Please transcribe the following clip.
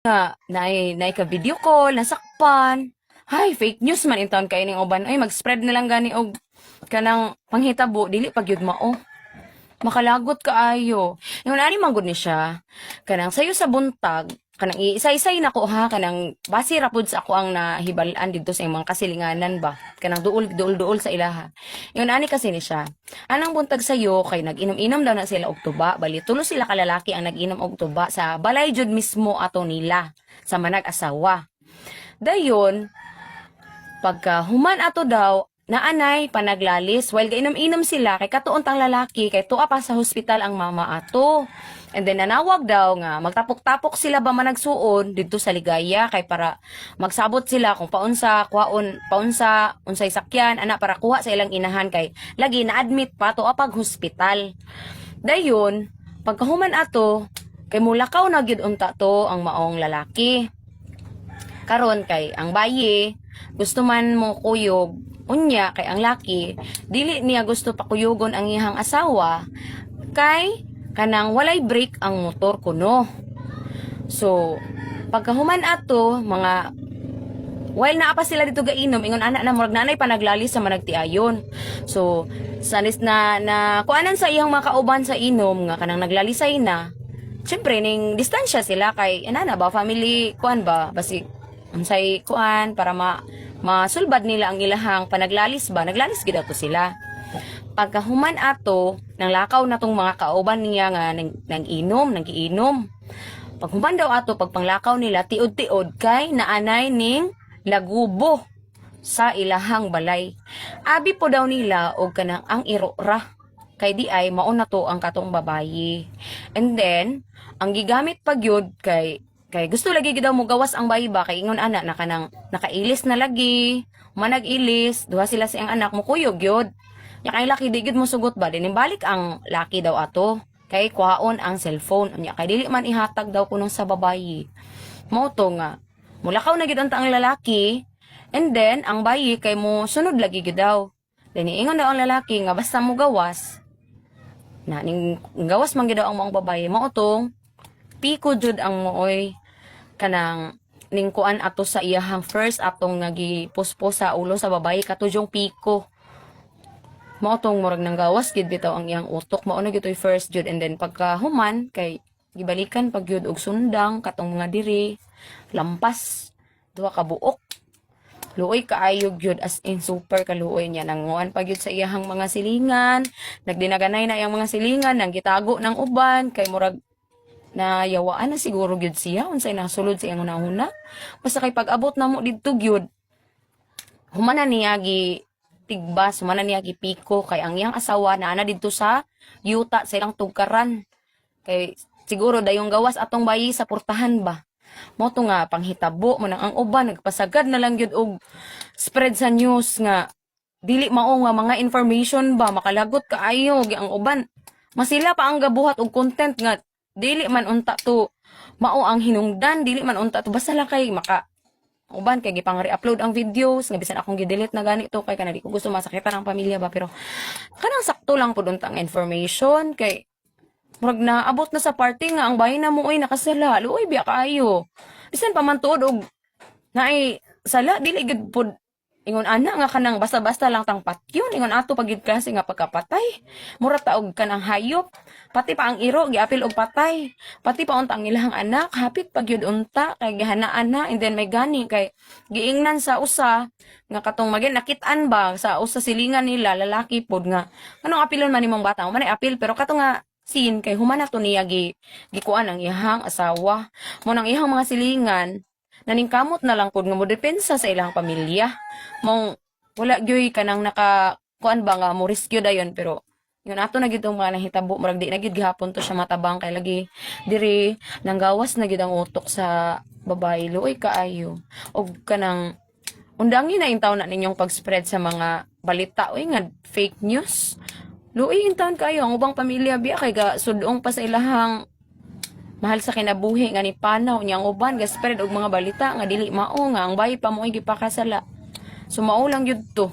nga naay naay ka video call nasakpan. Hay fake news man in town kay ning uban ay mag-spread na lang gani og kanang panghitabo dili pag yun mao. Makalagot kaayo yung ani manggod ni siya? Kanang sayo sa buntag kanang isa-isay nako ha? Kanang base ra pud sa ako ang nahibalaan didto sa imong kasilinganan ba? Kanang duol duol duol sa ilaha yung ani kasi ni siya anang buntag sayo? Kay nag-inom-inom daw na sila og tuba. Bali tulo sila ka lalaki ang nag-inom og tuba sa balay jud mismo ato nila sa manag asawa dayon pagka human ato daw naanay panaglalis. While gainom-inom sila kay katuon tang lalaki kay tuwa pa sa hospital ang mama ato. And then nanawag daw nga magtapok-tapok sila ba managsuon didto sa ligaya kay para magsabot sila kung paunsa kuhaon paunsa unsay sakyan ana para kuha sa ilang inahan kay lagi na admit pa to pag hospital. Dayon pagkahuman ato kay mulakaw na gyud unta to ang maong lalaki karon kay ang bayi gusto man mo kuyog unya kay ang laki dili niya gusto pakuyugon ang iyang asawa kay kanang walay brake ang motor kuno. So pagkahuman ato mga while naa pa sila dito gainom ingon ana na murag nanay pa naglalis sa managtiayon. So sanis na na kuanan sa iyang mga kauban sa inom nga kanang naglalisay na Siyempre, ning distansya sila kay, ana na ba, family, kuan ba, basi, unsay kuan, para ma, masulbad nila ang ilahang panaglalis ba, naglalis gid ato sila. Pagka human ato, nang lakaw na tong mga kauban niya nga, nang, nang inom, nang giinom. Pag human daw ato, pag panglakaw nila, tiod-tiod kay, naanay ning lagubo sa ilahang balay. Abi po daw nila, og kanang ang irora kay di ay mauna to ang katong babayi. And then, ang gigamit pag yun kay kay gusto lagi gid daw mo gawas ang bayi ba? Kay ingon ana na kanang nakailis na lagi, manag-ilis, duha sila sa iyang anak mo kuyog yun. Ya kay laki di gid mo sugot ba? Din balik ang laki daw ato. Kay kuhaon ang cellphone. Unya kay dili man ihatag daw kunong sa babayi. Mao to nga mulakaw na gid ang lalaki. And then ang bayi kay mo sunod lagi gid daw. Then ingon daw ang lalaki nga basta mo gawas. Na ning gawas man gid daw ang mga babae. Mao tong piko jud ang mooy kanang ning kuan ato sa iyahang first atong nga gipuspos sa ulo sa babae katujong piko. Mao tong murag nang gawas gid bitaw ang iyang utok. Mao na gitoy first jud and then pagka human kay gibalikan pag yun og sundang katong mga diri lampas duha ka buok. Luoy kaayog yun as in super kaluoy niya. Nanguan pag yun sa iyahang mga silingan. Nagdinaganay na iyang mga silingan nang gitago ng uban kay murag na yawaan na siguro gyud siya unsay nasulod sa iyang unahuna. Basta kay pag-abot na mo didto gyud humana niya gi tigbas humana niya gi piko. Kay ang iyang asawa na ana didto sa yuta sa ilang tugkaran. Kay siguro dayong gawas atong bayi sa portahan ba? Mo to nga panghitabo mo nang ang uban nagpasagad na lang gyud og spread sa news nga dili mao nga mga information ba makalagot kaayo ang uban. Masila pa ang gabuhat og content nga dili man unta to mao ang hinungdan dili man unta to basta lang kay maka uban kay gipang re-upload ang videos nga bisan akong gi-delete na gani to kay kanali ko gusto masakitan ang pamilya ba pero kanang sakto lang pud unta ang information kay murag na abot na sa party nga ang bahay na mo oy nakasala luoy biya kaayo. Bisan pa man tuod og naay sala dili gid pud ingon ana nga kanang basta-basta lang tang patyon. Ingon ato pagid klase nga pagkapatay. Mura taog kanang hayop. Pati pa ang iro giapil og patay. Pati pa unta ang ilahang anak hapit pagyud unta kay gihanaan na and then may gani kay giingnan sa usa nga katong magin nakitaan ba sa usa silingan nila lalaki pod nga. Anong apilon man nimong bata? Man apil pero kato nga sin kay humana to niya gi gikuan ang iyahang asawa. Mo nang iyang mga silingan naningkamot na lang pud nga mo depensa sa ilang pamilya. Mong wala gyoy kanang naka kuan ba nga mo rescue dayon pero yun ato na ang mga nahitabo murag di na gyud gihapon to siya matabang kay lagi diri nanggawas na gyud ang utok sa babae luoy kaayo og kanang undangin na taon na ninyong pag-spread sa mga balita oy nga fake news. Luoy yung taon kayo ang ubang pamilya biya kay ga sudong pa sa ilahang mahal sa kinabuhi nga ni panaw niyang uban ga spread og mga balita nga dili mao nga ang bayi pa mo gipakasala. So mao lang yun to